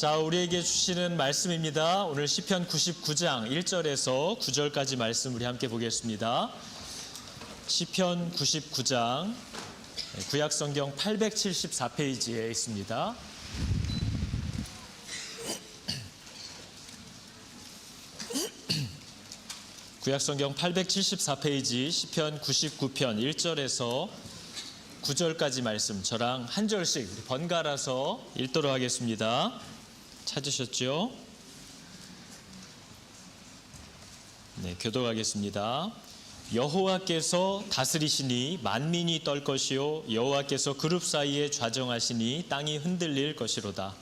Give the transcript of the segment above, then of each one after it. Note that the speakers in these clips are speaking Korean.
자, 우리에게 주시는 말씀입니다. 오늘 시편 99장 1절에서 9절까지 말씀 우리 함께 보겠습니다. 시편 99장 구약 성경 874페이지에 있습니다. 구약 성경 874페이지 시편 99편 1절에서 9절까지 말씀 저랑 한 절씩 번갈아서 읽도록 하겠습니다. 찾으셨죠? 네, 교독하겠습니다. 여호와께서 다스리시니 만민이 떨 것이요 여호와께서 그룹 사이에 좌정하시니 땅이 흔들릴 것이로다.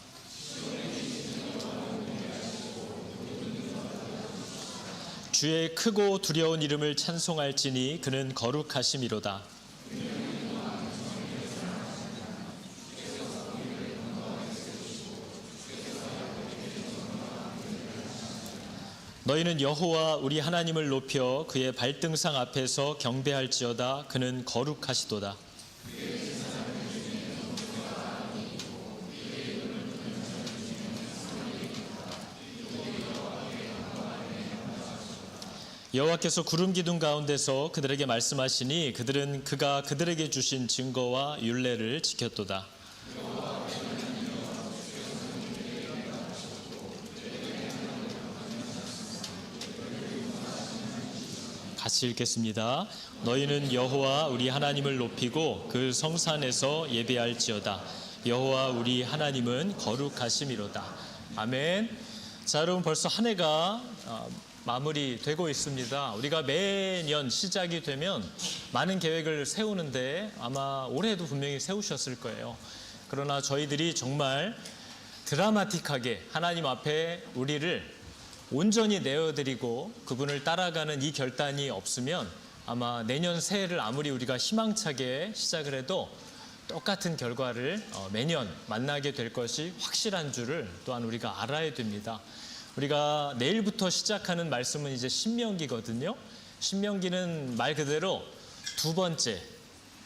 주의 크고 두려운 이름을 찬송할지니 그는 거룩하심이로다. 너희는 여호와 우리 하나님을 높여 그의 발등상 앞에서 경배할지어다 그는 거룩하시도다. 여호와께서 구름 기둥 가운데서 그들에게 말씀하시니 그들은 그가 그들에게 주신 증거와 율례를 지켰도다. 같이 읽겠습니다. 너희는 여호와 우리 하나님을 높이고 그 성산에서 예배할지어다. 여호와 우리 하나님은 거룩하심이로다. 아멘. 자, 여러분 벌써 한 해가 어, 마무리되고 있습니다. 우리가 매년 시작이 되면 많은 계획을 세우는데 아마 올해도 분명히 세우셨을 거예요. 그러나 저희들이 정말 드라마틱하게 하나님 앞에 우리를 온전히 내어드리고 그분을 따라가는 이 결단이 없으면 아마 내년 새해를 아무리 우리가 희망차게 시작을 해도 똑같은 결과를 어, 매년 만나게 될 것이 확실한 줄을 또한 우리가 알아야 됩니다. 우리가 내일부터 시작하는 말씀은 이제 신명기거든요. 신명기는 말 그대로 두 번째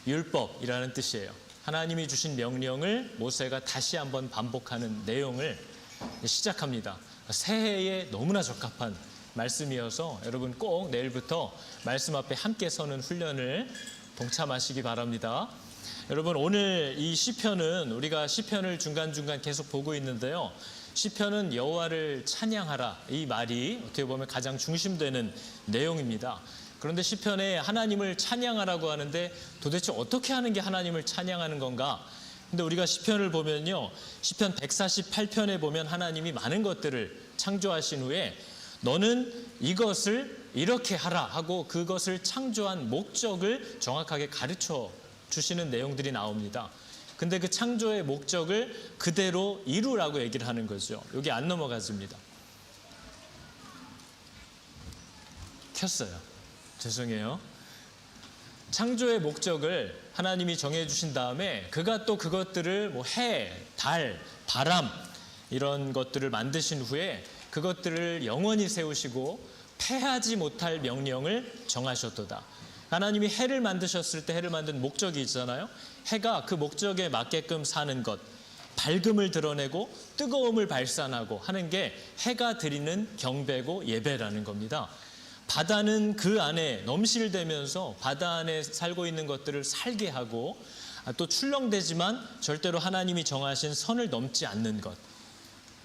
율법이라는 뜻이에요. 하나님이 주신 명령을 모세가 다시 한번 반복하는 내용을 시작합니다. 새해에 너무나 적합한 말씀이어서 여러분 꼭 내일부터 말씀 앞에 함께 서는 훈련을 동참하시기 바랍니다. 여러분 오늘 이 시편은 우리가 시편을 중간중간 계속 보고 있는데요. 시편은 여호와를 찬양하라 이 말이 어떻게 보면 가장 중심되는 내용입니다. 그런데 시편에 하나님을 찬양하라고 하는데 도대체 어떻게 하는 게 하나님을 찬양하는 건가? 근데 우리가 시편을 보면요. 시편 148편에 보면 하나님이 많은 것들을 창조하신 후에 너는 이것을 이렇게 하라 하고 그것을 창조한 목적을 정확하게 가르쳐 주시는 내용들이 나옵니다. 근데 그 창조의 목적을 그대로 이루라고 얘기를 하는 거죠. 여기 안 넘어가집니다. 켰어요. 죄송해요. 창조의 목적을 하나님이 정해 주신 다음에 그가 또 그것들을 뭐 해, 달, 바람 이런 것들을 만드신 후에 그것들을 영원히 세우시고 패하지 못할 명령을 정하셨도다. 하나님이 해를 만드셨을 때 해를 만든 목적이 있잖아요. 해가 그 목적에 맞게끔 사는 것, 밝음을 드러내고 뜨거움을 발산하고 하는 게 해가 드리는 경배고 예배라는 겁니다. 바다는 그 안에 넘실대면서 바다 안에 살고 있는 것들을 살게 하고 또 출렁대지만 절대로 하나님이 정하신 선을 넘지 않는 것.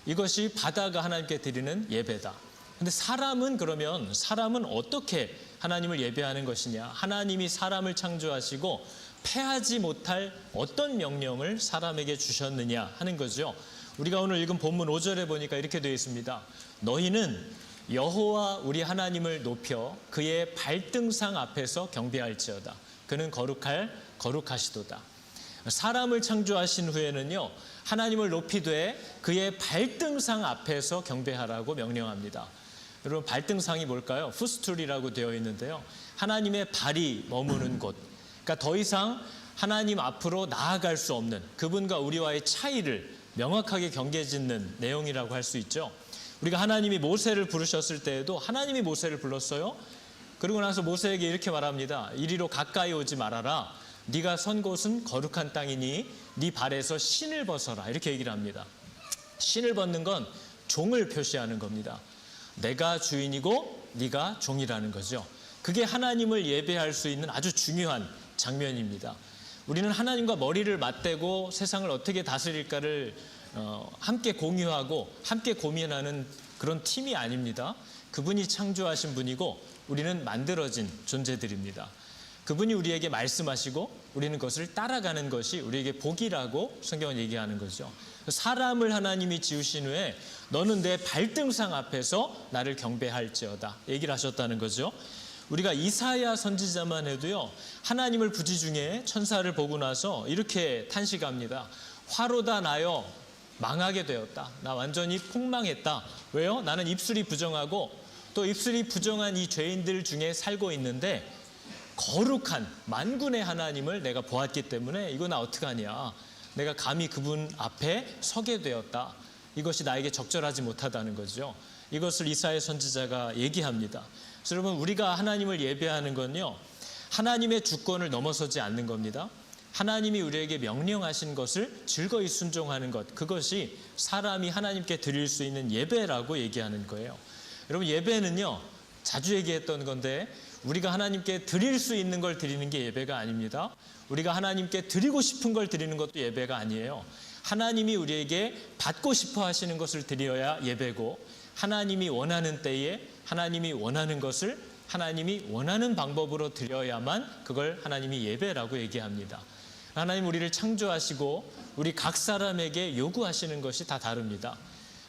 이것이 바다가 하나님께 드리는 예배다. 근데 사람은 그러면 사람은 어떻게 하나님을 예배하는 것이냐? 하나님이 사람을 창조하시고 패하지 못할 어떤 명령을 사람에게 주셨느냐 하는 거죠. 우리가 오늘 읽은 본문 5절에 보니까 이렇게 되어 있습니다. 너희는 여호와 우리 하나님을 높여 그의 발등상 앞에서 경배할지어다. 그는 거룩할 거룩하시도다. 사람을 창조하신 후에는요. 하나님을 높이되 그의 발등상 앞에서 경배하라고 명령합니다. 여러분 발등상이 뭘까요? 푸스툴이라고 되어 있는데요. 하나님의 발이 머무는 곳. 그러니까 더 이상 하나님 앞으로 나아갈 수 없는 그분과 우리와의 차이를 명확하게 경계짓는 내용이라고 할 수 있죠. 우리가 하나님이 모세를 부르셨을 때에도 하나님이 모세를 불렀어요. 그리고 나서 모세에게 이렇게 말합니다. 이리로 가까이 오지 말아라. 네가 선 곳은 거룩한 땅이니 네 발에서 신을 벗어라. 이렇게 얘기를 합니다. 신을 벗는 건 종을 표시하는 겁니다. 내가 주인이고 네가 종이라는 거죠. 그게 하나님을 예배할 수 있는 아주 중요한 장면입니다. 우리는 하나님과 머리를 맞대고 세상을 어떻게 다스릴까를 어, 함께 공유하고 함께 고민하는 그런 팀이 아닙니다. 그분이 창조하신 분이고 우리는 만들어진 존재들입니다. 그분이 우리에게 말씀하시고 우리는 그것을 따라가는 것이 우리에게 복이라고 성경은 얘기하는 거죠. 사람을 하나님이 지으신 후에 너는 내 발등상 앞에서 나를 경배할지어다 얘기를 하셨다는 거죠. 우리가 이사야 선지자만 해도요 하나님을 부지 중에 천사를 보고 나서 이렇게 탄식합니다. 화로다 나여 망하게 되었다. 나 완전히 폭망했다. 왜요? 나는 입술이 부정하고 또 입술이 부정한 이 죄인들 중에 살고 있는데 거룩한 만군의 하나님을 내가 보았기 때문에 이거 나 어떡하냐. 내가 감히 그분 앞에 서게 되었다. 이것이 나에게 적절하지 못하다는 거죠. 이것을 이사의 선지자가 얘기합니다. 여러분 우리가 하나님을 예배하는 건요. 하나님의 주권을 넘어서지 않는 겁니다. 하나님이 우리에게 명령하신 것을 즐거이 순종하는 것 그것이 사람이 하나님께 드릴 수 있는 예배라고 얘기하는 거예요. 여러분 예배는요. 자주 얘기했던 건데 우리가 하나님께 드릴 수 있는 걸 드리는 게 예배가 아닙니다. 우리가 하나님께 드리고 싶은 걸 드리는 것도 예배가 아니에요. 하나님이 우리에게 받고 싶어 하시는 것을 드려야 예배고 하나님이 원하는 때에 하나님이 원하는 것을 하나님이 원하는 방법으로 드려야만 그걸 하나님이 예배라고 얘기합니다. 하나님 우리를 창조하시고 우리 각 사람에게 요구하시는 것이 다 다릅니다.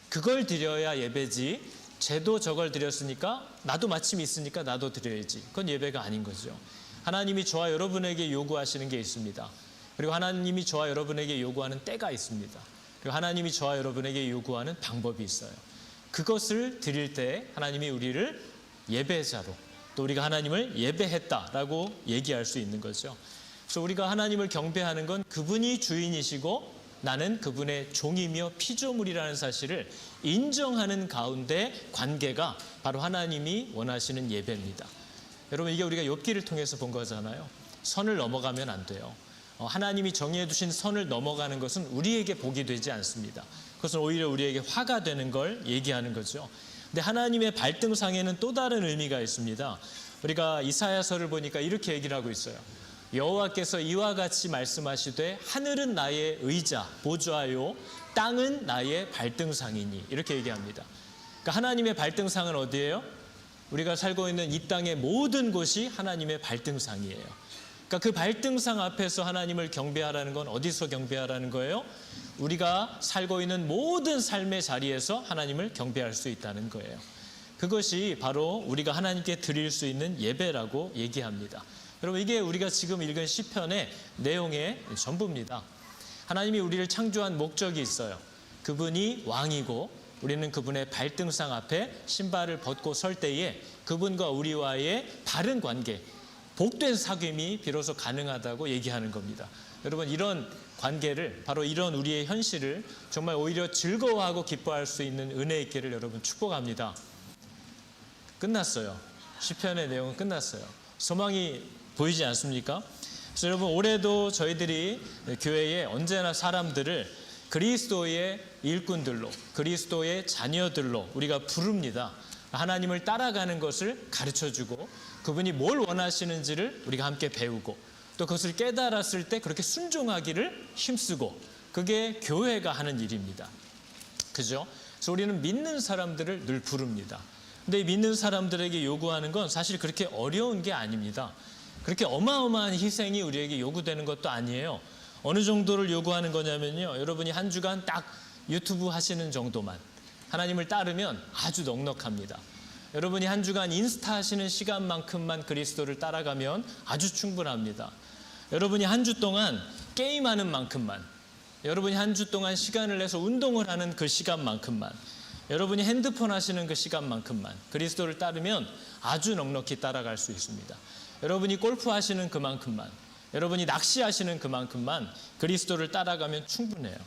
그걸 드려야 예배지. 쟤도 저걸 드렸으니까 나도 마침 있으니까 나도 드려야지. 그건 예배가 아닌 거죠. 하나님이 저와 여러분에게 요구하시는 게 있습니다. 그리고 하나님이 저와 여러분에게 요구하는 때가 있습니다. 그리고 하나님이 저와 여러분에게 요구하는 방법이 있어요. 그것을 드릴 때 하나님이 우리를 예배자로 또 우리가 하나님을 예배했다라고 얘기할 수 있는 거죠. 그래서 우리가 하나님을 경배하는 건 그분이 주인이시고 나는 그분의 종이며 피조물이라는 사실을 인정하는 가운데 관계가 바로 하나님이 원하시는 예배입니다. 여러분 이게 우리가 욥기를 통해서 본 거잖아요. 선을 넘어가면 안 돼요. 어, 하나님이 정해 두신 선을 넘어가는 것은 우리에게 복이 되지 않습니다. 그것은 오히려 우리에게 화가 되는 걸 얘기하는 거죠. 근데 하나님의 발등상에는 또 다른 의미가 있습니다. 우리가 이사야서를 보니까 이렇게 얘기를 하고 있어요. 여호와께서 이와 같이 말씀하시되 하늘은 나의 의자 보좌요 땅은 나의 발등상이니 이렇게 얘기합니다. 그러니까 하나님의 발등상은 어디예요? 우리가 살고 있는 이 땅의 모든 곳이 하나님의 발등상이에요. 그러니까 그 발등상 앞에서 하나님을 경배하라는 건 어디서 경배하라는 거예요? 우리가 살고 있는 모든 삶의 자리에서 하나님을 경배할 수 있다는 거예요. 그것이 바로 우리가 하나님께 드릴 수 있는 예배라고 얘기합니다. 여러분 이게 우리가 지금 읽은 시편의 내용의 전부입니다. 하나님이 우리를 창조한 목적이 있어요. 그분이 왕이고 우리는 그분의 발등상 앞에 신발을 벗고 설 때에 그분과 우리와의 바른 관계, 복된 사귐이 비로소 가능하다고 얘기하는 겁니다. 여러분 이런 관계를 바로 이런 우리의 현실을 정말 오히려 즐거워하고 기뻐할 수 있는 은혜 있기를 여러분 축복합니다. 끝났어요. 시편의 내용은 끝났어요. 소망이 보이지 않습니까? 그래서 여러분 올해도 저희들이 교회에 언제나 사람들을 그리스도의 일꾼들로 그리스도의 자녀들로 우리가 부릅니다. 하나님을 따라가는 것을 가르쳐 주고 그분이 뭘 원하시는지를 우리가 함께 배우고 또 그것을 깨달았을 때 그렇게 순종하기를 힘쓰고 그게 교회가 하는 일입니다. 그죠? 그래서 우리는 믿는 사람들을 늘 부릅니다. 근데 믿는 사람들에게 요구하는 건 사실 그렇게 어려운 게 아닙니다. 그렇게 어마어마한 희생이 우리에게 요구되는 것도 아니에요. 어느 정도를 요구하는 거냐면요. 여러분이 한 주간 딱 유튜브 하시는 정도만 하나님을 따르면 아주 넉넉합니다. 여러분이 한 주간 인스타 하시는 시간만큼만 그리스도를 따라가면 아주 충분합니다. 여러분이 한 주 동안 게임하는 만큼만 여러분이 한 주 동안 시간을 내서 운동을 하는 그 시간만큼만 여러분이 핸드폰 하시는 그 시간만큼만 그리스도를 따르면 아주 넉넉히 따라갈 수 있습니다. 여러분이 골프 하시는 그만큼만 여러분이 낚시하시는 그만큼만 그리스도를 따라가면 충분해요.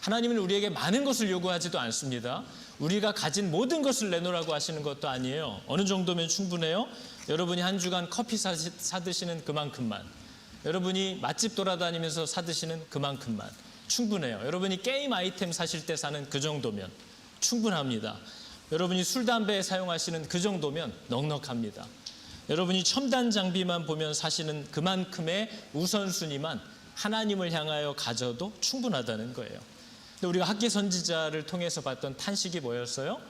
하나님은 우리에게 많은 것을 요구하지도 않습니다. 우리가 가진 모든 것을 내놓으라고 하시는 것도 아니에요. 어느 정도면 충분해요. 여러분이 한 주간 커피 사, 사 드시는 그만큼만 여러분이 맛집 돌아다니면서 사 드시는 그만큼만 충분해요. 여러분이 게임 아이템 사실 때 사는 그 정도면 충분합니다. 여러분이 술, 담배 사용하시는 그 정도면 넉넉합니다. 여러분이 첨단 장비만 보면 사시는 그만큼의 우선순위만 하나님을 향하여 가져도 충분하다는 거예요. 근데 우리가 학계 선지자를 통해서 봤던 탄식이 뭐였어요?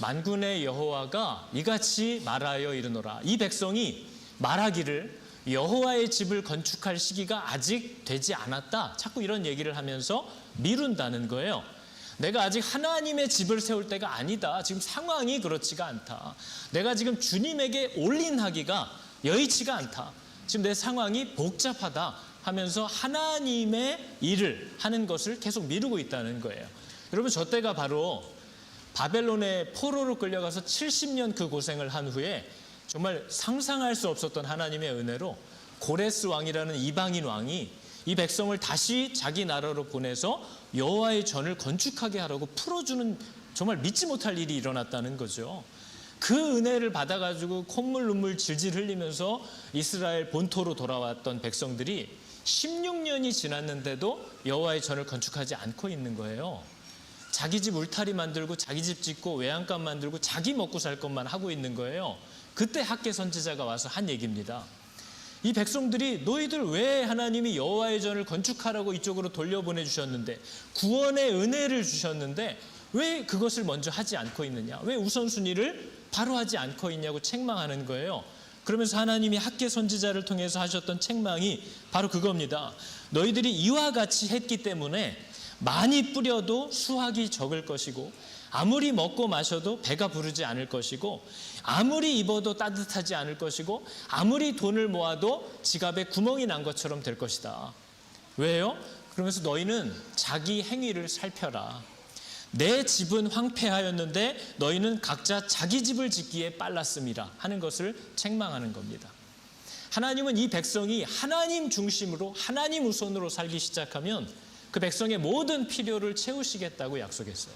만군의 여호와가 이같이 말하여 이르노라. 이 백성이 말하기를 여호와의 집을 건축할 시기가 아직 되지 않았다. 자꾸 이런 얘기를 하면서 미룬다는 거예요. 내가 아직 하나님의 집을 세울 때가 아니다. 지금 상황이 그렇지가 않다. 내가 지금 주님에게 올인하기가 여의치가 않다. 지금 내 상황이 복잡하다 하면서 하나님의 일을 하는 것을 계속 미루고 있다는 거예요. 여러분 저 때가 바로 바벨론의 포로로 끌려가서 70년 그 고생을 한 후에 정말 상상할 수 없었던 하나님의 은혜로 고레스 왕이라는 이방인 왕이 이 백성을 다시 자기 나라로 보내서 여호와의 전을 건축하게 하라고 풀어주는 정말 믿지 못할 일이 일어났다는 거죠. 그 은혜를 받아가지고 콧물 눈물 질질 흘리면서 이스라엘 본토로 돌아왔던 백성들이 16년이 지났는데도 여호와의 전을 건축하지 않고 있는 거예요. 자기 집 울타리 만들고 자기 집 짓고 외양간 만들고 자기 먹고 살 것만 하고 있는 거예요. 그때 학계 선지자가 와서 한 얘기입니다. 이 백성들이 너희들 왜 하나님이 여호와의 전을 건축하라고 이쪽으로 돌려보내 주셨는데 구원의 은혜를 주셨는데 왜 그것을 먼저 하지 않고 있느냐? 왜 우선순위를 바로 하지 않고 있냐고 책망하는 거예요. 그러면서 하나님이 학계 선지자를 통해서 하셨던 책망이 바로 그겁니다. 너희들이 이와 같이 했기 때문에 많이 뿌려도 수확이 적을 것이고 아무리 먹고 마셔도 배가 부르지 않을 것이고 아무리 입어도 따뜻하지 않을 것이고 아무리 돈을 모아도 지갑에 구멍이 난 것처럼 될 것이다. 왜요? 그러면서 너희는 자기 행위를 살펴라. 내 집은 황폐하였는데 너희는 각자 자기 집을 짓기에 빨랐습니다. 하는 것을 책망하는 겁니다. 하나님은 이 백성이 하나님 중심으로 하나님 우선으로 살기 시작하면 그 백성의 모든 필요를 채우시겠다고 약속했어요.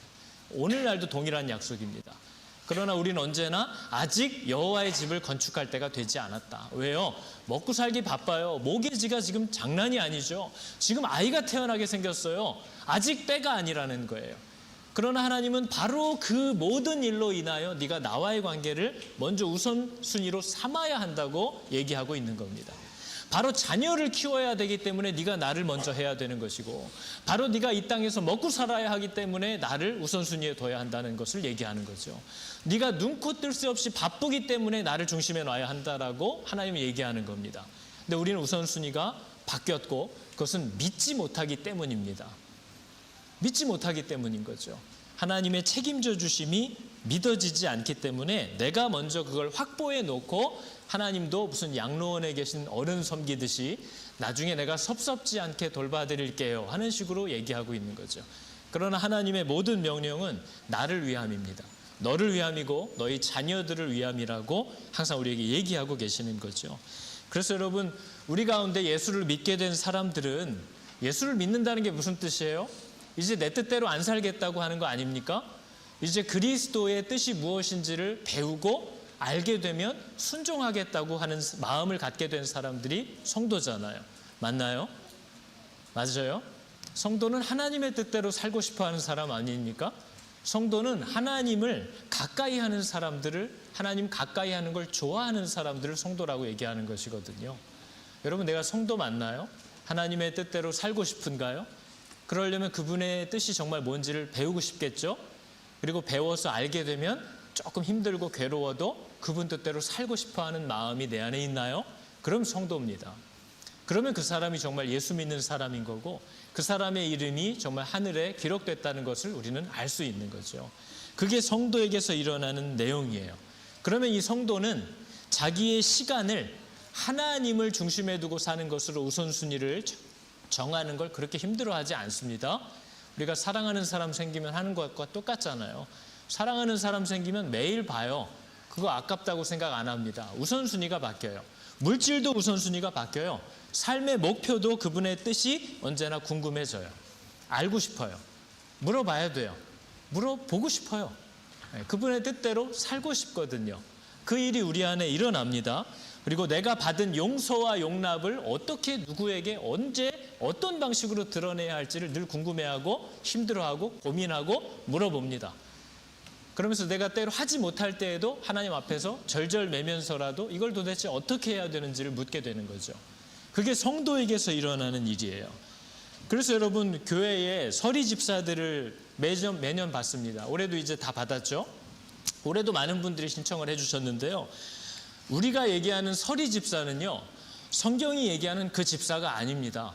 오늘날도 동일한 약속입니다. 그러나 우리는 언제나 아직 여호와의 집을 건축할 때가 되지 않았다. 왜요? 먹고 살기 바빠요. 모기지가 지금 장난이 아니죠. 지금 아이가 태어나게 생겼어요. 아직 때가 아니라는 거예요. 그러나 하나님은 바로 그 모든 일로 인하여 네가 나와의 관계를 먼저 우선순위로 삼아야 한다고 얘기하고 있는 겁니다. 바로 자녀를 키워야 되기 때문에 네가 나를 먼저 해야 되는 것이고 바로 네가 이 땅에서 먹고 살아야 하기 때문에 나를 우선순위에 둬야 한다는 것을 얘기하는 거죠. 네가 눈코 뜰 새 없이 바쁘기 때문에 나를 중심에 놔야 한다라고 하나님은 얘기하는 겁니다. 근데 우리는 우선순위가 바뀌었고 그것은 믿지 못하기 때문입니다. 믿지 못하기 때문인 거죠. 하나님의 책임져 주심이 믿어지지 않기 때문에 내가 먼저 그걸 확보해 놓고 하나님도 무슨 양로원에 계신 어른 섬기듯이 나중에 내가 섭섭지 않게 돌봐드릴게요 하는 식으로 얘기하고 있는 거죠. 그러나 하나님의 모든 명령은 나를 위함입니다. 너를 위함이고 너희 자녀들을 위함이라고 항상 우리에게 얘기하고 계시는 거죠. 그래서 여러분 우리 가운데 예수를 믿게 된 사람들은 예수를 믿는다는 게 무슨 뜻이에요? 이제 내 뜻대로 안 살겠다고 하는 거 아닙니까? 이제 그리스도의 뜻이 무엇인지를 배우고 알게 되면 순종하겠다고 하는 마음을 갖게 된 사람들이 성도잖아요. 맞나요? 맞아요? 성도는 하나님의 뜻대로 살고 싶어 하는 사람 아닙니까? 성도는 하나님을 가까이 하는 사람들을 하나님 가까이 하는 걸 좋아하는 사람들을 성도라고 얘기하는 것이거든요. 여러분 내가 성도 맞나요? 하나님의 뜻대로 살고 싶은가요? 그러려면 그분의 뜻이 정말 뭔지를 배우고 싶겠죠? 그리고 배워서 알게 되면 조금 힘들고 괴로워도 그분 뜻대로 살고 싶어 하는 마음이 내 안에 있나요? 그럼 성도입니다. 그러면 그 사람이 정말 예수 믿는 사람인 거고 그 사람의 이름이 정말 하늘에 기록됐다는 것을 우리는 알 수 있는 거죠. 그게 성도에게서 일어나는 내용이에요. 그러면 이 성도는 자기의 시간을 하나님을 중심에 두고 사는 것으로 우선순위를 정하는 걸 그렇게 힘들어하지 않습니다. 우리가 사랑하는 사람 생기면 하는 것과 똑같잖아요. 사랑하는 사람 생기면 매일 봐요. 그거 아깝다고 생각 안 합니다. 우선순위가 바뀌어요. 물질도 우선순위가 바뀌어요. 삶의 목표도 그분의 뜻이 언제나 궁금해져요. 알고 싶어요. 물어봐야 돼요. 물어보고 싶어요. 네, 그분의 뜻대로 살고 싶거든요. 그 일이 우리 안에 일어납니다. 그리고 내가 받은 용서와 용납을 어떻게 누구에게 언제 어떤 방식으로 드러내야 할지를 늘 궁금해하고 힘들어하고 고민하고 물어봅니다. 그러면서 내가 때로 하지 못할 때에도 하나님 앞에서 절절매면서라도 이걸 도대체 어떻게 해야 되는지를 묻게 되는 거죠. 그게 성도에게서 일어나는 일이에요. 그래서 여러분 교회에 서리 집사들을 매년 매년 받습니다. 올해도 이제 다 받았죠. 올해도 많은 분들이 신청을 해주셨는데요. 우리가 얘기하는 서리 집사는요, 성경이 얘기하는 그 집사가 아닙니다.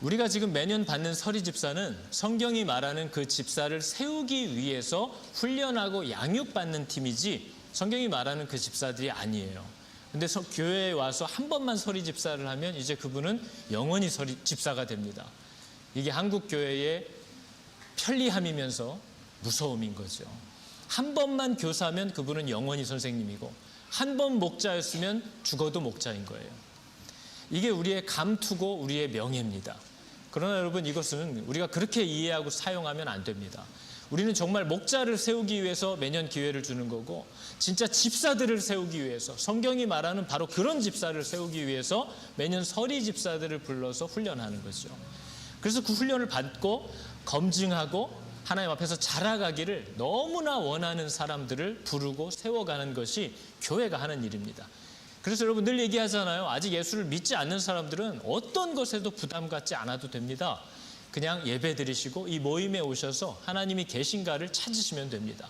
우리가 지금 매년 받는 서리 집사는 성경이 말하는 그 집사를 세우기 위해서 훈련하고 양육받는 팀이지 성경이 말하는 그 집사들이 아니에요. 근데 서- 교회에 와서 한 번만 서리 집사를 하면 이제 그분은 영원히 서리 집사가 됩니다. 이게 한국 교회의 편리함이면서 무서움인 거죠. 한 번만 교사면 그분은 영원히 선생님이고 한 번 목자였으면 죽어도 목자인 거예요. 이게 우리의 감투고 우리의 명예입니다. 그러나 여러분 이것은 우리가 그렇게 이해하고 사용하면 안 됩니다. 우리는 정말 목자를 세우기 위해서 매년 기회를 주는 거고 진짜 집사들을 세우기 위해서 성경이 말하는 바로 그런 집사를 세우기 위해서 매년 서리 집사들을 불러서 훈련하는 거죠. 그래서 그 훈련을 받고 검증하고 하나님 앞에서 자라가기를 너무나 원하는 사람들을 부르고 세워가는 것이 교회가 하는 일입니다. 그래서 여러분 늘 얘기하잖아요. 아직 예수를 믿지 않는 사람들은 어떤 것에도 부담 갖지 않아도 됩니다. 그냥 예배 드리시고 이 모임에 오셔서 하나님이 계신가를 찾으시면 됩니다.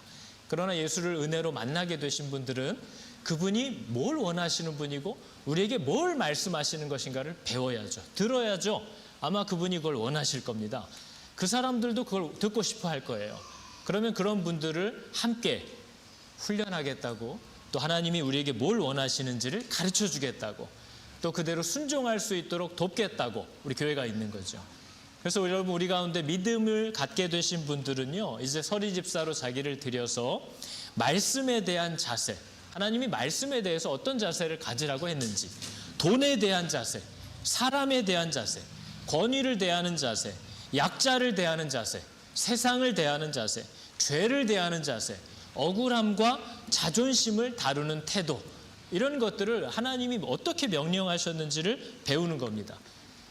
그러나 예수를 은혜로 만나게 되신 분들은 그분이 뭘 원하시는 분이고 우리에게 뭘 말씀하시는 것인가를 배워야죠. 들어야죠. 아마 그분이 그걸 원하실 겁니다. 그 사람들도 그걸 듣고 싶어 할 거예요. 그러면 그런 분들을 함께 훈련하겠다고 또 하나님이 우리에게 뭘 원하시는지를 가르쳐 주겠다고 또 그대로 순종할 수 있도록 돕겠다고 우리 교회가 있는 거죠. 그래서 여러분 우리 가운데 믿음을 갖게 되신 분들은요 이제 서리 집사로 자기를 들여서 말씀에 대한 자세 하나님이 말씀에 대해서 어떤 자세를 가지라고 했는지 돈에 대한 자세 사람에 대한 자세 권위를 대하는 자세 약자를 대하는 자세 세상을 대하는 자세 죄를 대하는 자세 억울함과 자존심을 다루는 태도 이런 것들을 하나님이 어떻게 명령하셨는지를 배우는 겁니다.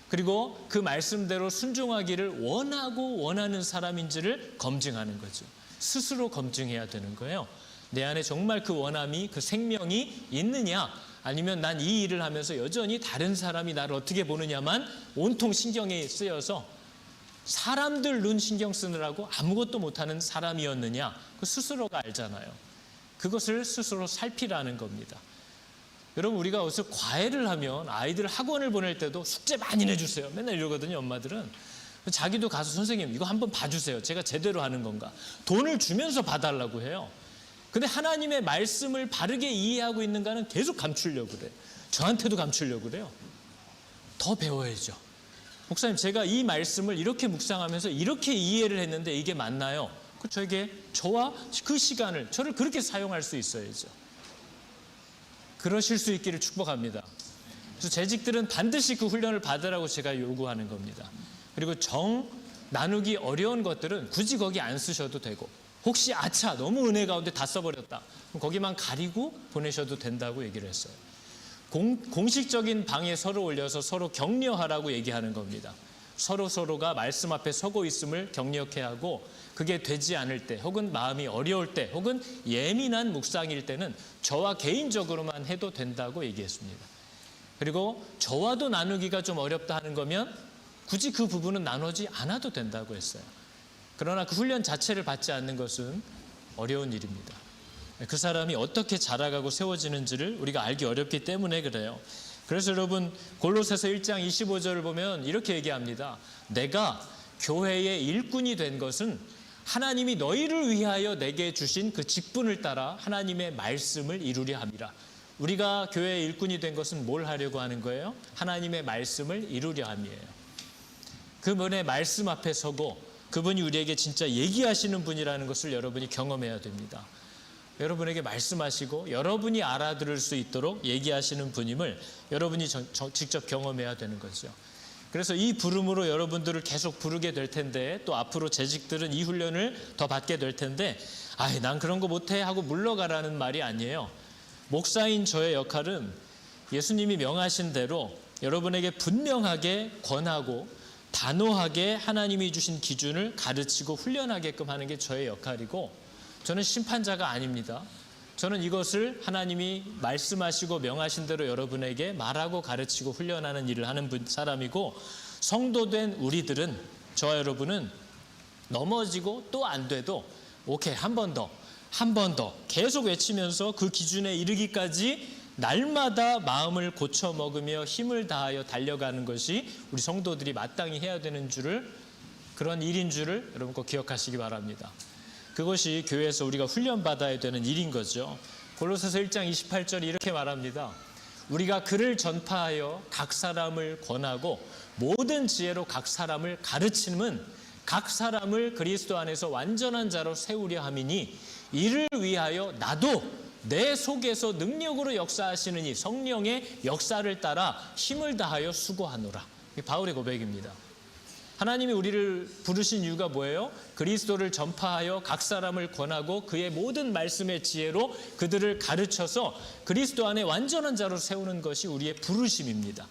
그리고 그 말씀대로 순종하기를 원하고 원하는 사람인지를 검증하는 거죠. 스스로 검증해야 되는 거예요. 내 안에 정말 그 원함이 그 생명이 있느냐 아니면 난 이 일을 하면서 여전히 다른 사람이 나를 어떻게 보느냐만 온통 신경에 쓰여서 사람들 눈 신경 쓰느라고 아무것도 못하는 사람이었느냐 그 스스로가 알잖아요. 그것을 스스로 살피라는 겁니다. 여러분 우리가 어디서 과외를 하면 아이들 학원을 보낼 때도 숙제 많이 내주세요. 맨날 이러거든요 엄마들은. 자기도 가서 선생님 이거 한번 봐주세요. 제가 제대로 하는 건가. 돈을 주면서 봐달라고 해요. 근데 하나님의 말씀을 바르게 이해하고 있는가는 계속 감추려고 그래요. 저한테도 감추려고 그래요. 더 배워야죠. 목사님 제가 이 말씀을 이렇게 묵상하면서 이렇게 이해를 했는데 이게 맞나요? 그 저에게 저와 그 시간을 저를 그렇게 사용할 수 있어야죠. 그러실 수 있기를 축복합니다. 그래서 재직들은 반드시 그 훈련을 받으라고 제가 요구하는 겁니다. 그리고 정 나누기 어려운 것들은 굳이 거기 안 쓰셔도 되고 혹시 아차 너무 은혜 가운데 다 써버렸다 그럼 거기만 가리고 보내셔도 된다고 얘기를 했어요. 공, 공식적인 방에 서로 올려서 서로 격려하라고 얘기하는 겁니다. 서로 서로가 말씀 앞에 서고 있음을 격려케 하고 그게 되지 않을 때 혹은 마음이 어려울 때 혹은 예민한 묵상일 때는 저와 개인적으로만 해도 된다고 얘기했습니다. 그리고 저와도 나누기가 좀 어렵다 하는 거면 굳이 그 부분은 나누지 않아도 된다고 했어요. 그러나 그 훈련 자체를 받지 않는 것은 어려운 일입니다. 그 사람이 어떻게 자라가고 세워지는지를 우리가 알기 어렵기 때문에 그래요. 그래서 여러분 골로새서 1장 25절을 보면 이렇게 얘기합니다. 내가 교회의 일꾼이 된 것은 하나님이 너희를 위하여 내게 주신 그 직분을 따라 하나님의 말씀을 이루려 함이라. 우리가 교회의 일꾼이 된 것은 뭘 하려고 하는 거예요? 하나님의 말씀을 이루려 함이에요. 그분의 말씀 앞에 서고 그분이 우리에게 진짜 얘기하시는 분이라는 것을 여러분이 경험해야 됩니다. 여러분에게 말씀하시고 여러분이 알아들을 수 있도록 얘기하시는 분임을 여러분이 저, 저, 직접 경험해야 되는 거죠. 그래서 이 부름으로 여러분들을 계속 부르게 될 텐데 또 앞으로 재직들은 이 훈련을 더 받게 될 텐데 아이 난 그런 거 못해 하고 물러가라는 말이 아니에요. 목사인 저의 역할은 예수님이 명하신 대로 여러분에게 분명하게 권하고 단호하게 하나님이 주신 기준을 가르치고 훈련하게끔 하는 게 저의 역할이고 저는 심판자가 아닙니다. 저는 이것을 하나님이 말씀하시고 명하신 대로 여러분에게 말하고 가르치고 훈련하는 일을 하는 분- 사람이고 성도된 우리들은 저와 여러분은 넘어지고 또 안 돼도 오케이 한 번 더, 한 번 더 계속 외치면서 그 기준에 이르기까지 날마다 마음을 고쳐 먹으며 힘을 다하여 달려가는 것이 우리 성도들이 마땅히 해야 되는 줄을 그런 일인 줄을 여러분 꼭 기억하시기 바랍니다. 그것이 교회에서 우리가 훈련받아야 되는 일인 거죠. 골로새서 1장 28절이 이렇게 말합니다. 우리가 그를 전파하여 각 사람을 권하고 모든 지혜로 각 사람을 가르침은 각 사람을 그리스도 안에서 완전한 자로 세우려 함이니 이를 위하여 나도 내 속에서 능력으로 역사하시는 이 성령의 역사를 따라 힘을 다하여 수고하노라. 이 바울의 고백입니다. 하나님이 우리를 부르신 이유가 뭐예요? 그리스도를 전파하여 각 사람을 권하고 그의 모든 말씀의 지혜로 그들을 가르쳐서 그리스도 안에 완전한 자로 세우는 것이 우리의 부르심입니다.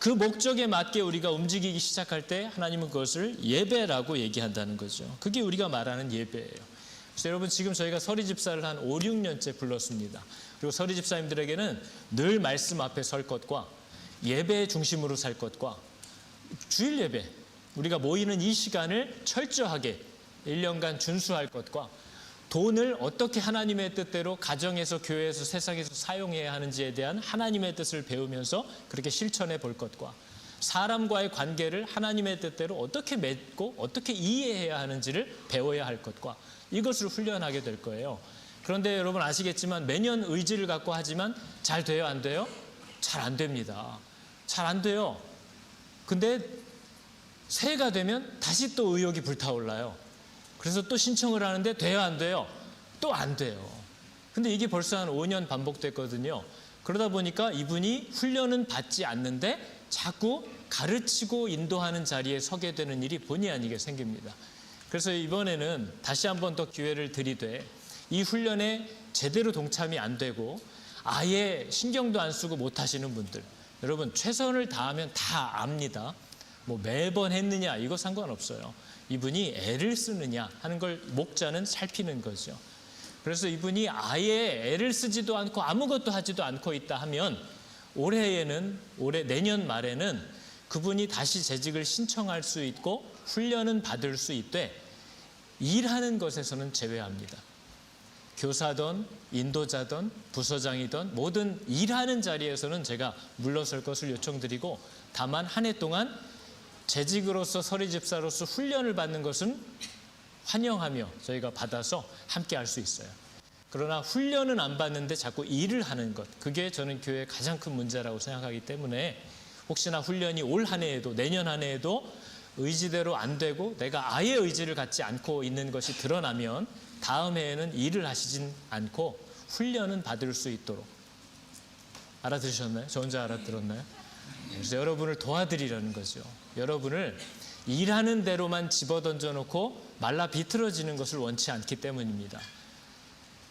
그 목적에 맞게 우리가 움직이기 시작할 때 하나님은 그것을 예배라고 얘기한다는 거죠. 그게 우리가 말하는 예배예요. 그래서 여러분 지금 저희가 서리 집사를 한 5, 6년째 불렀습니다. 그리고 서리 집사님들에게는 늘 말씀 앞에 설 것과 예배 중심으로 살 것과 주일 예배 우리가 모이는 이 시간을 철저하게 1년간 준수할 것과 돈을 어떻게 하나님의 뜻대로 가정에서 교회에서 세상에서 사용해야 하는지에 대한 하나님의 뜻을 배우면서 그렇게 실천해 볼 것과 사람과의 관계를 하나님의 뜻대로 어떻게 맺고 어떻게 이해해야 하는지를 배워야 할 것과 이것을 훈련하게 될 거예요. 그런데 여러분 아시겠지만 매년 의지를 갖고 하지만 잘 돼요, 안 돼요? 잘 안 됩니다. 잘 안 돼요. 근데 새해가 되면 다시 또 의욕이 불타올라요. 그래서 또 신청을 하는데 돼요, 안 돼요? 또 안 돼요. 근데 이게 벌써 한 5년 반복됐거든요. 그러다 보니까 이분이 훈련은 받지 않는데 자꾸 가르치고 인도하는 자리에 서게 되는 일이 본의 아니게 생깁니다. 그래서 이번에는 다시 한 번 더 기회를 드리되 이 훈련에 제대로 동참이 안 되고 아예 신경도 안 쓰고 못 하시는 분들 여러분 최선을 다하면 다 압니다. 뭐 매번 했느냐 이거 상관없어요. 이분이 애를 쓰느냐 하는 걸 목자는 살피는 거죠. 그래서 이분이 아예 애를 쓰지도 않고 아무것도 하지도 않고 있다 하면 올해에는 올해 내년 말에는 그분이 다시 재직을 신청할 수 있고 훈련은 받을 수 있되 일하는 것에서는 제외합니다. 교사든 인도자든 부서장이든 모든 일하는 자리에서는 제가 물러설 것을 요청드리고 다만 한 해 동안 재직으로서 서리 집사로서 훈련을 받는 것은 환영하며 저희가 받아서 함께 할 수 있어요. 그러나 훈련은 안 받는데 자꾸 일을 하는 것 그게 저는 교회의 가장 큰 문제라고 생각하기 때문에 혹시나 훈련이 올 한 해에도 내년 한 해에도 의지대로 안 되고 내가 아예 의지를 갖지 않고 있는 것이 드러나면 다음 해에는 일을 하시진 않고 훈련은 받을 수 있도록 알아들으셨나요? 저 혼자 알아들었나요? 그래서 여러분을 도와드리려는 거죠. 여러분을 일하는 대로만 집어 던져 놓고 말라 비틀어지는 것을 원치 않기 때문입니다.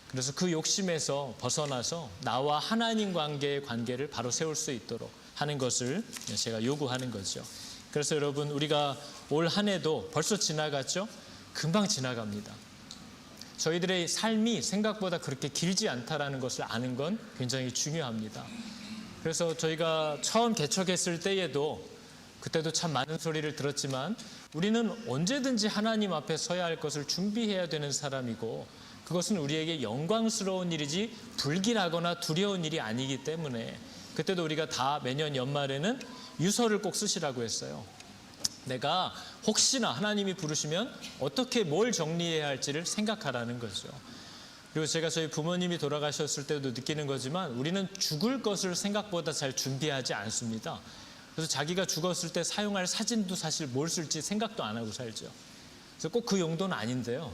그래서 그 욕심에서 벗어나서 나와 하나님 관계의 관계를 바로 세울 수 있도록 하는 것을 제가 요구하는 거죠. 그래서 여러분 우리가 올 한 해도 벌써 지나갔죠? 금방 지나갑니다. 저희들의 삶이 생각보다 그렇게 길지 않다라는 것을 아는 건 굉장히 중요합니다. 그래서 저희가 처음 개척했을 때에도 그때도 참 많은 소리를 들었지만 우리는 언제든지 하나님 앞에 서야 할 것을 준비해야 되는 사람이고 그것은 우리에게 영광스러운 일이지 불길하거나 두려운 일이 아니기 때문에 그때도 우리가 다 매년 연말에는 유서를 꼭 쓰시라고 했어요. 내가 혹시나 하나님이 부르시면 어떻게 뭘 정리해야 할지를 생각하라는 거죠. 그리고 제가 저희 부모님이 돌아가셨을 때도 느끼는 거지만 우리는 죽을 것을 생각보다 잘 준비하지 않습니다. 그래서 자기가 죽었을 때 사용할 사진도 사실 뭘 쓸지 생각도 안 하고 살죠. 그래서 꼭 그 용도는 아닌데요.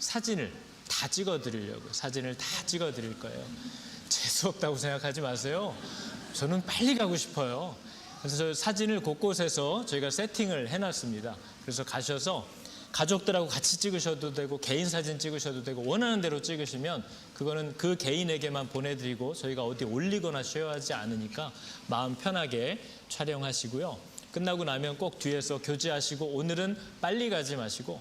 사진을 다 찍어 드리려고 사진을 다 찍어 드릴 거예요. 재수 없다고 생각하지 마세요. 저는 빨리 가고 싶어요. 그래서 저 사진을 곳곳에서 저희가 세팅을 해놨습니다. 그래서 가셔서 가족들하고 같이 찍으셔도 되고 개인 사진 찍으셔도 되고 원하는 대로 찍으시면 그거는 그 개인에게만 보내드리고 저희가 어디 올리거나 쉐어하지 않으니까 마음 편하게 촬영하시고요. 끝나고 나면 꼭 뒤에서 교제하시고 오늘은 빨리 가지 마시고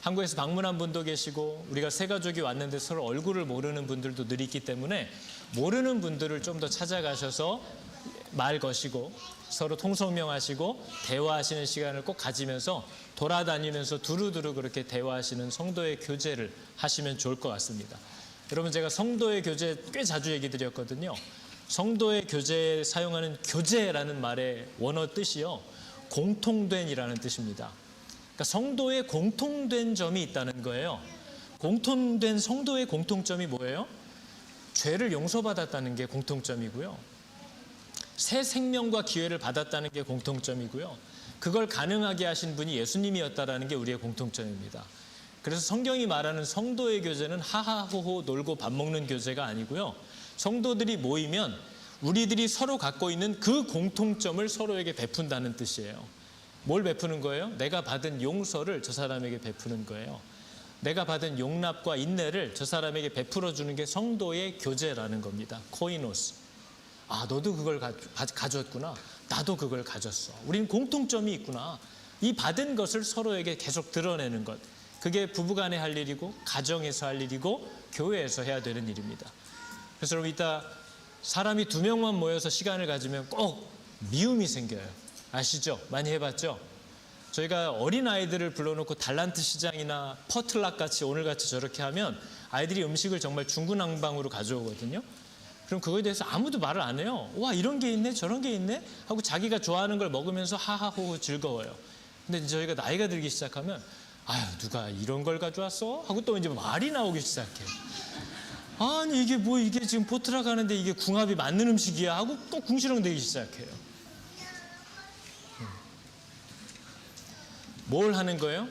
한국에서 방문한 분도 계시고 우리가 세 가족이 왔는데 서로 얼굴을 모르는 분들도 늘 있기 때문에 모르는 분들을 좀 더 찾아가셔서 말 거시고 서로 통성명하시고 대화하시는 시간을 꼭 가지면서 돌아다니면서 두루두루 그렇게 대화하시는 성도의 교제를 하시면 좋을 것 같습니다. 여러분 제가 성도의 교제 꽤 자주 얘기 드렸거든요. 성도의 교제에 사용하는 교제라는 말의 원어 뜻이요. 공통된이라는 뜻입니다. 그러니까 성도의 공통된 점이 있다는 거예요. 공통된 성도의 공통점이 뭐예요? 죄를 용서받았다는 게 공통점이고요. 새 생명과 기회를 받았다는 게 공통점이고요. 그걸 가능하게 하신 분이 예수님이었다라는 게 우리의 공통점입니다. 그래서 성경이 말하는 성도의 교제는 하하호호 놀고 밥 먹는 교제가 아니고요. 성도들이 모이면 우리들이 서로 갖고 있는 그 공통점을 서로에게 베푼다는 뜻이에요. 뭘 베푸는 거예요? 내가 받은 용서를 저 사람에게 베푸는 거예요. 내가 받은 용납과 인내를 저 사람에게 베풀어 주는 게 성도의 교제라는 겁니다. 코이노스. 아, 너도 그걸 가, 가졌구나. 나도 그걸 가졌어. 우린 공통점이 있구나. 이 받은 것을 서로에게 계속 드러내는 것. 그게 부부간에 할 일이고, 가정에서 할 일이고, 교회에서 해야 되는 일입니다. 그래서 여러분, 이따 사람이 두 명만 모여서 시간을 가지면 꼭 미움이 생겨요. 아시죠? 많이 해봤죠? 저희가 어린 아이들을 불러놓고 달란트 시장이나 퍼틀락 같이 오늘 같이 저렇게 하면 아이들이 음식을 정말 중구난방으로 가져오거든요. 그럼 그거에 대해서 아무도 말을 안 해요. 와 이런 게 있네 저런 게 있네 하고 자기가 좋아하는 걸 먹으면서 하하호호 즐거워요. 근데 저희가 나이가 들기 시작하면 아유 누가 이런 걸 가져왔어? 하고 또 이제 말이 나오기 시작해요. 아니 이게 뭐 이게 지금 포트락 하는데 이게 궁합이 맞는 음식이야 하고 또 궁시렁대기 시작해요. 뭘 하는 거예요?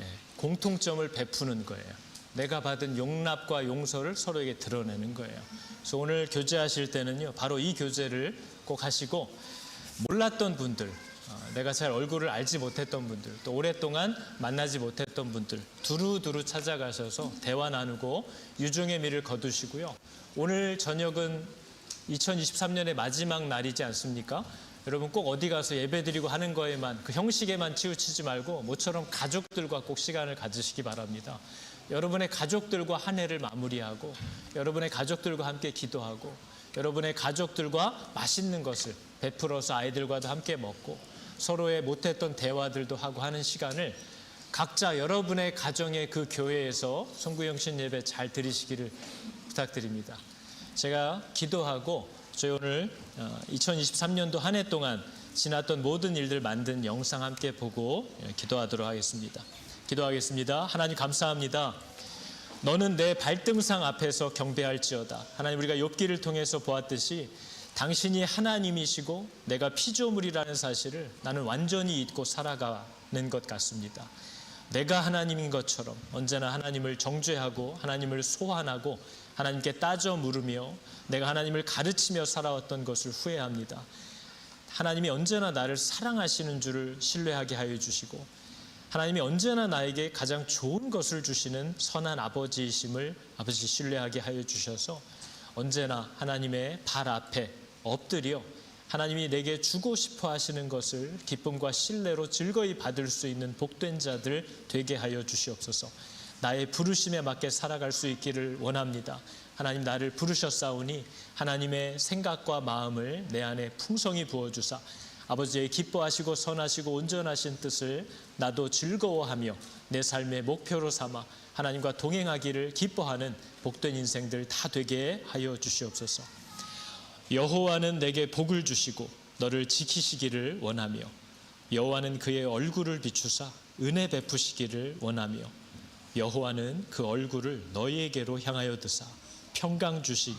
예, 공통점을 베푸는 거예요. 내가 받은 용납과 용서를 서로에게 드러내는 거예요. 그래서 오늘 교제하실 때는요, 바로 이 교제를 꼭 하시고 몰랐던 분들, 어, 내가 잘 얼굴을 알지 못했던 분들, 또 오랫동안 만나지 못했던 분들 두루두루 찾아가셔서 대화 나누고 유종의 미를 거두시고요. 오늘 저녁은 2023년의 마지막 날이지 않습니까? 여러분 꼭 어디 가서 예배드리고 하는 거에만 그 형식에만 치우치지 말고 모처럼 가족들과 꼭 시간을 가지시기 바랍니다. 여러분의 가족들과 한 해를 마무리하고 여러분의 가족들과 함께 기도하고 여러분의 가족들과 맛있는 것을 베풀어서 아이들과도 함께 먹고 서로의 못했던 대화들도 하고 하는 시간을 각자 여러분의 가정의 그 교회에서 성구영신 예배 잘 드리시기를 부탁드립니다. 제가 기도하고 저희 오늘 2023년도 한 해 동안 지났던 모든 일들 만든 영상 함께 보고 예, 기도하도록 하겠습니다. 기도하겠습니다. 하나님 감사합니다. 너는 내 발등상 앞에서 경배할지어다. 하나님 우리가 욥기를 통해서 보았듯이 당신이 하나님이시고 내가 피조물이라는 사실을 나는 완전히 잊고 살아가는 것 같습니다. 내가 하나님인 것처럼 언제나 하나님을 정죄하고 하나님을 소환하고 하나님께 따져 물으며 내가 하나님을 가르치며 살아왔던 것을 후회합니다. 하나님이 언제나 나를 사랑하시는 줄을 신뢰하게 하여 주시고 하나님이 언제나 나에게 가장 좋은 것을 주시는 선한 아버지이심을 아버지 신뢰하게 하여 주셔서 언제나 하나님의 발 앞에 엎드려 하나님이 내게 주고 싶어 하시는 것을 기쁨과 신뢰로 즐거이 받을 수 있는 복된 자들 되게 하여 주시옵소서. 나의 부르심에 맞게 살아갈 수 있기를 원합니다. 하나님 나를 부르셨사오니 하나님의 생각과 마음을 내 안에 풍성히 부어주사 아버지의 기뻐하시고 선하시고 온전하신 뜻을 나도 즐거워하며 내 삶의 목표로 삼아 하나님과 동행하기를 기뻐하는 복된 인생들 다 되게 하여 주시옵소서. 여호와는 내게 복을 주시고 너를 지키시기를 원하며 여호와는 그의 얼굴을 비추사 은혜 베푸시기를 원하며 여호와는 그 얼굴을 너희에게로 향하여 드사 평강 주시